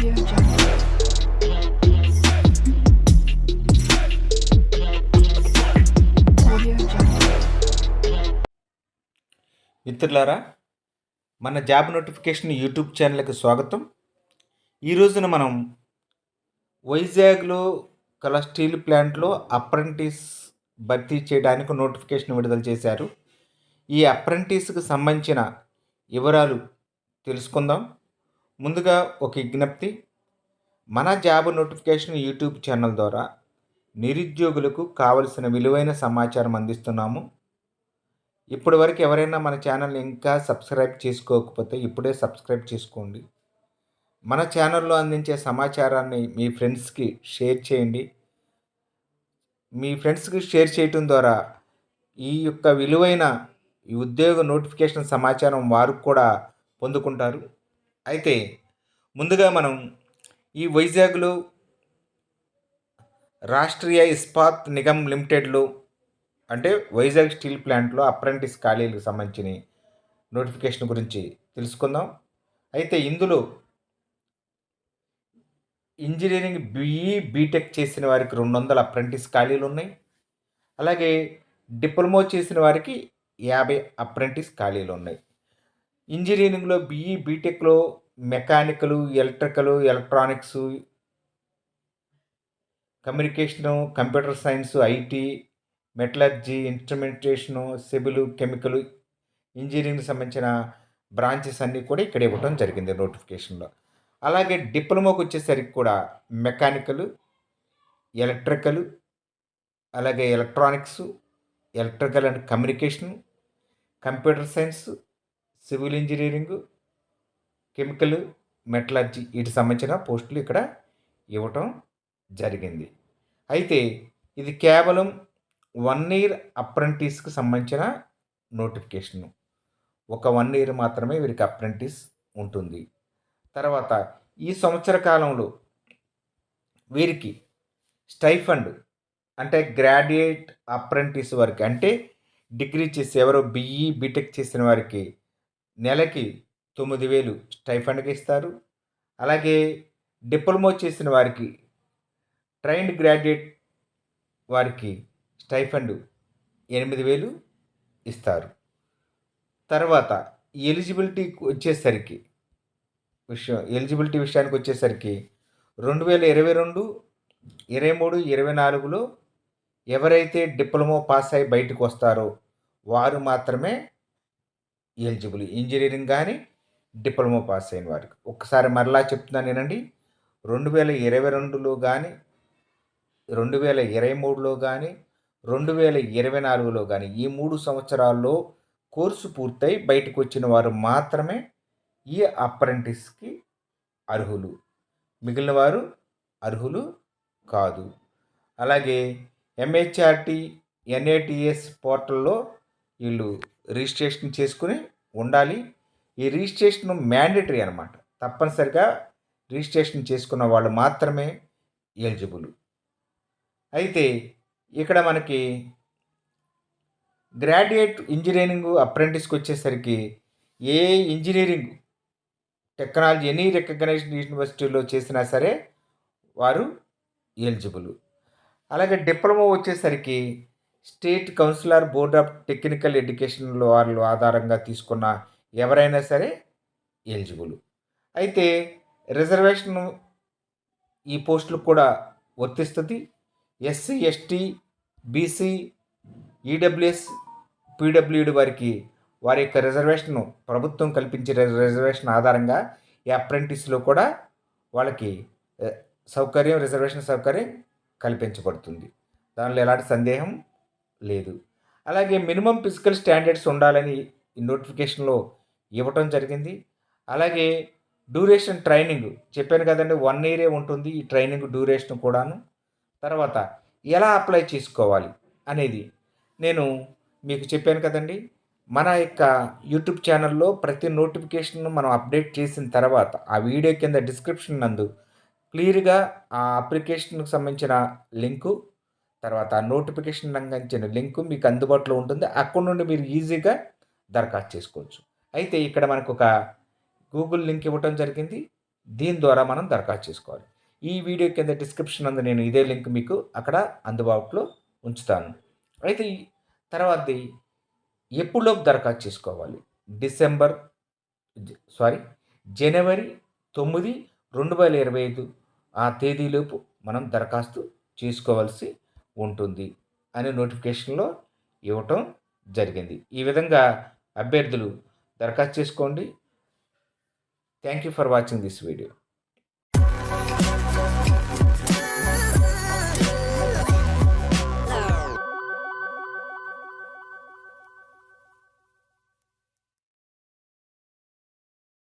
మిత్రులారా మన job notification YouTube ఛానల్కి స్వాగతం. ఈ రోజున మనం వైజాగ్లో కల స్టీల్ ప్లాంట్లో అప్రెంటిస్ భర్తీ చేయడానికి నోటిఫికేషన్ విడుదల చేశారు. ఈ అప్రెంటిస్కి సంబంధించిన వివరాలు తెలుసుకుందాం. ముందుగా ఒక విజ్ఞప్తి. మన జాబ్ నోటిఫికేషన్ యూట్యూబ్ ఛానల్ ద్వారా నిరుద్యోగులకు కావలసిన విలువైన సమాచారం అందిస్తున్నాము. ఇప్పటి వరకు ఎవరైనా మన ఛానల్ ఇంకా సబ్స్క్రైబ్ చేసుకోకపోతే ఇప్పుడే సబ్స్క్రైబ్ చేసుకోండి. మన ఛానల్లో అందించే సమాచారాన్ని మీ ఫ్రెండ్స్కి షేర్ చేయండి. మీ ఫ్రెండ్స్కి షేర్ చేయటం ద్వారా ఈ యొక్క విలువైన ఈ ఉద్యోగ నోటిఫికేషన్ సమాచారం వారు కూడా పొందుకుంటారు. అయితే ముందుగా మనం ఈ వైజాగ్లో రాష్ట్రీయ ఇస్పాత్ నిగమ్ లిమిటెడ్లో అంటే వైజాగ్ స్టీల్ ప్లాంట్లో అప్రెంటిస్ ఖాళీలకు సంబంధించిన నోటిఫికేషన్ గురించి తెలుసుకుందాం. అయితే ఇందులో ఇంజనీరింగ్ బీఈ బీటెక్ చేసిన వారికి రెండు వందల అప్రెంటిస్ ఖాళీలు ఉన్నాయి. అలాగే డిప్లొమా చేసిన వారికి యాభై అప్రెంటిస్ ఖాళీలు ఉన్నాయి. ఇంజనీరింగ్లో బీఈ బీటెక్లో mechanical electrical electronics communication computer science IT metallurgy instrumentation civil chemical ఇంజనీరింగ్కి సంబంధించిన బ్రాంచెస్ అన్నీ కూడా ఇక్కడ ఇవ్వడం జరిగింది నోటిఫికేషన్లో. అలాగే డిప్లొమాకి వచ్చేసరికి కూడా మెకానికల్ ఎలక్ట్రికల్ అలాగే electronics electrical and communication computer science civil engineering chemical metallurgy వీటికి సంబంధించిన పోస్టులు ఇక్కడ ఇవ్వటం జరిగింది. అయితే ఇది కేవలం వన్ ఇయర్ అప్రెంటిస్కి సంబంధించిన నోటిఫికేషను. ఒక వన్ ఇయర్ మాత్రమే వీరికి అప్రెంటిస్ ఉంటుంది. తర్వాత ఈ సంవత్సర కాలంలో వీరికి స్టైఫండ్ అంటే గ్రాడ్యుయేట్ అప్రెంటిస్ వారికి అంటే డిగ్రీ చేసి ఎవరో బీఈ బీటెక్ చేసిన వారికి నెలకి తొమ్మిది వేలు స్టైఫండ్గా ఇస్తారు. అలాగే డిప్లొమా చేసిన వారికి ట్రైన్డ్ గ్రాడ్యుయేట్ వారికి స్టైఫండ్ ఎనిమిది వేలు ఇస్తారు. తర్వాత ఎలిజిబిలిటీ వచ్చేసరికి విషయం ఎలిజిబిలిటీ విషయానికి వచ్చేసరికి రెండు వేల ఇరవై రెండు ఇరవై మూడు ఇరవై నాలుగులో ఎవరైతే డిప్లొమా పాస్ అయి బయటకు వస్తారో వారు మాత్రమే ఎలిజిబుల్ ఇంజనీరింగ్ కానీ డిప్లొమా పాస్ అయిన వారికి. ఒకసారి మరలా చెప్తున్నాను నేనండి రెండు వేల ఇరవై రెండులో కానీ రెండు వేల ఇరవై మూడులో కానీ రెండు వేల ఇరవై నాలుగులో కానీ ఈ మూడు సంవత్సరాల్లో కోర్సు పూర్తయి బయటకు వచ్చిన వారు మాత్రమే ఈ అప్రెంటిస్కి అర్హులు. మిగిలిన వారు అర్హులు కాదు. అలాగే ఎంహెచ్ఆర్టీ ఎన్ఏటిఎస్ పోర్టల్లో వీళ్ళు రిజిస్ట్రేషన్ చేసుకుని ఉండాలి. ఈ రిజిస్ట్రేషన్ మ్యాండేటరీ అనమాట తప్పనిసరిగా రిజిస్ట్రేషన్ చేసుకున్న వాళ్ళు మాత్రమే ఎలిజిబుల్. అయితే ఇక్కడ మనకి గ్రాడ్యుయేట్ ఇంజనీరింగ్ అప్రెంటిస్కి వచ్చేసరికి ఏ ఇంజనీరింగ్ టెక్నాలజీ ఎనీ రికగ్నైజ్డ్ యూనివర్సిటీలో చేసినా సరే వారు ఎలిజిబుల్. అలాగే డిప్లొమా వచ్చేసరికి state councillor board of technical education వాళ్ళు ఆధారంగా తీసుకున్న ఎవరైనా సరే ఎలిజిబుల్. అయితే రిజర్వేషన్ ఈ పోస్టులకు కూడా వర్తిస్తుంది. SC ST BC EWS PWD వారికి వారి యొక్క రిజర్వేషన్ ప్రభుత్వం కల్పించే రిజర్వేషన్ ఆధారంగా ఈ అప్రెంటిస్లో కూడా వాళ్ళకి సౌకర్యం రిజర్వేషన్ సౌకర్యం కల్పించబడుతుంది. దానిలో ఎలాంటి సందేహం లేదు. అలాగే మినిమం ఫిజికల్ స్టాండర్డ్స్ ఉండాలని ఈ నోటిఫికేషన్లో ఇవ్వటం జరిగింది. అలాగే డ్యూరేషన్ ట్రైనింగ్ చెప్పాను కదండి వన్ ఇయరే ఉంటుంది ఈ ట్రైనింగ్ డ్యూరేషన్ కూడాను. తర్వాత ఎలా అప్లై చేసుకోవాలి అనేది నేను మీకు చెప్పాను కదండి. మన యొక్క యూట్యూబ్ ఛానల్లో ప్రతి నోటిఫికేషన్ను మనం అప్డేట్ చేసిన తర్వాత ఆ వీడియో కింద డిస్క్రిప్షన్ నందు క్లియర్గా ఆ అప్లికేషన్కు సంబంధించిన లింకు తర్వాత నోటిఫికేషన్ సంబంధించిన లింకు మీకు అందుబాటులో ఉంటుంది. అక్కడ నుండి మీరు ఈజీగా దరఖాస్తు చేసుకోవచ్చు. అయితే ఇక్కడ మనకు ఒక గూగుల్ లింక్ ఇవ్వటం జరిగింది. దీని ద్వారా మనం దరఖాస్తు చేసుకోవాలి. ఈ వీడియో కింద డిస్క్రిప్షన్ అందు నేను ఇదే లింక్ మీకు అక్కడ అందుబాటులో ఉంచుతాను. అయితే తర్వాతది ఎప్పుడులోపు దరఖాస్తు చేసుకోవాలి? డిసెంబర్ సారీ జనవరి తొమ్మిది రెండు వేల ఇరవై ఐదు ఆ తేదీలోపు మనం దరఖాస్తు చేసుకోవాల్సి ఉంటుంది అనే నోటిఫికేషన్లో ఇవ్వటం జరిగింది. ఈ విధంగా అభ్యర్థులు దరఖాస్తు చేసుకోండి. Thank you for watching this video